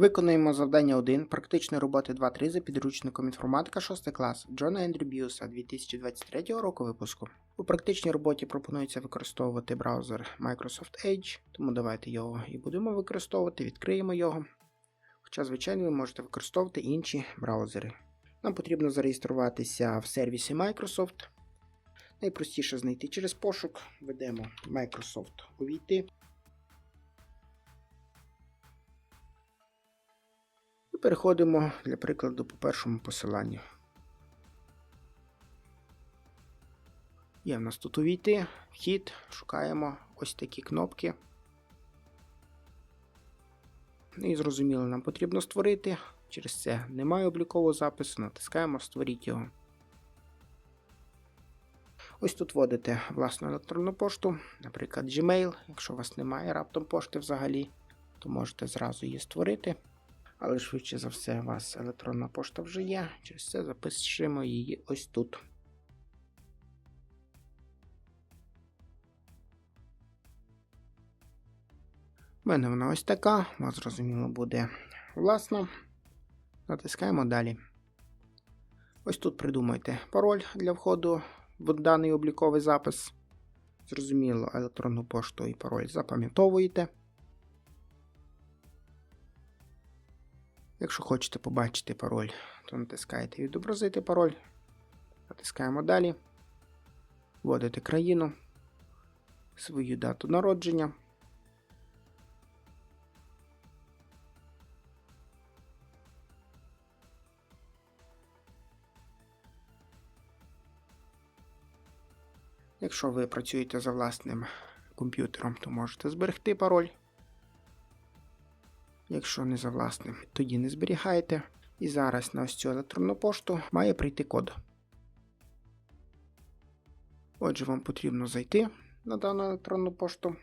Виконуємо завдання 1 практичної роботи 2.3 за підручником інформатика 6 клас Джона Ендрю Б'юса 2023 року випуску. У практичній роботі пропонується використовувати браузер Microsoft Edge, тому давайте його і будемо використовувати, відкриємо його. Хоча, звичайно, ви можете використовувати інші браузери. Нам потрібно зареєструватися в сервісі Microsoft. Найпростіше знайти через пошук. Введемо Microsoft увійти. Переходимо для прикладу по першому посиланню. Є в нас тут увійти, вхід, шукаємо ось такі кнопки. Ну І зрозуміло, нам потрібно створити. Через це немає облікового запису, натискаємо Створіть його. Ось тут вводите власну електронну пошту, наприклад, Gmail. Якщо у вас немає раптом пошти взагалі, то можете зразу її створити. Але швидше за все, у вас електронна пошта вже є. Через це запишемо її ось тут. У мене вона ось така, у вас зрозуміло буде власна. Натискаємо далі. Ось тут придумайте пароль для входу в даний обліковий запис. Зрозуміло, електронну пошту і пароль запам'ятовуєте. Якщо хочете побачити пароль, то натискаєте відобразити пароль. Натискаємо далі. Вводите країну, свою дату народження. Якщо ви працюєте за власним комп'ютером, то можете зберегти пароль. Якщо не за власним, тоді не зберігайте. І зараз на ось цю електронну пошту має прийти код. Отже, вам потрібно зайти на дану електронну пошту.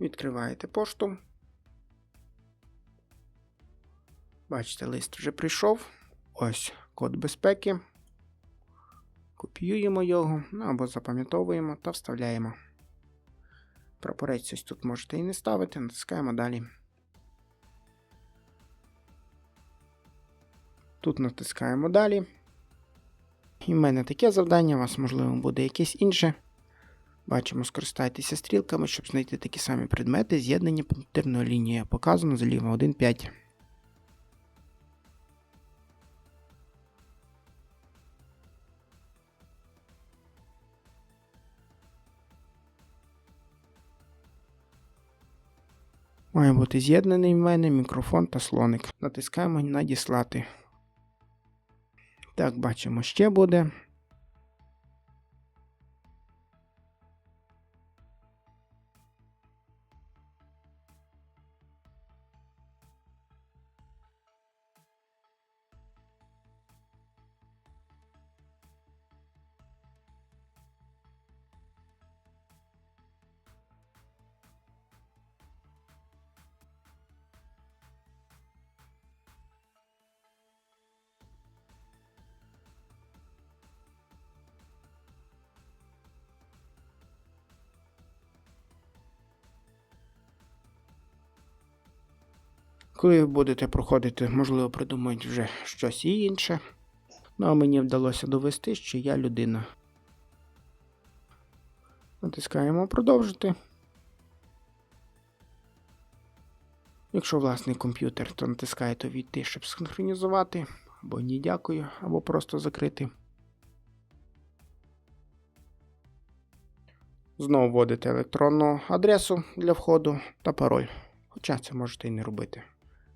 Відкриваєте пошту. Бачите, лист вже прийшов. Ось код безпеки. Копіюємо його ну, або запам'ятовуємо та вставляємо. Прапорець ось тут можете і не ставити, натискаємо далі. Тут натискаємо далі. І в мене таке завдання, у вас, можливо, буде якесь інше. Бачимо, скористайтеся стрілками, щоб знайти такі самі предмети. З'єднання пунктирної лінії показано зліва 1.5. Має бути з'єднаний в мене мікрофон та слоник. Натискаємо надіслати. Так, бачимо, ще буде. Коли будете проходити, можливо, придумають вже щось інше. Ну а мені вдалося довести, що я людина. Натискаємо продовжити. Якщо власний комп'ютер, то натискаєте війти, щоб синхронізувати, або ні дякую, або просто закрити. Знову вводите електронну адресу для входу та пароль. Хоча це можете і не робити.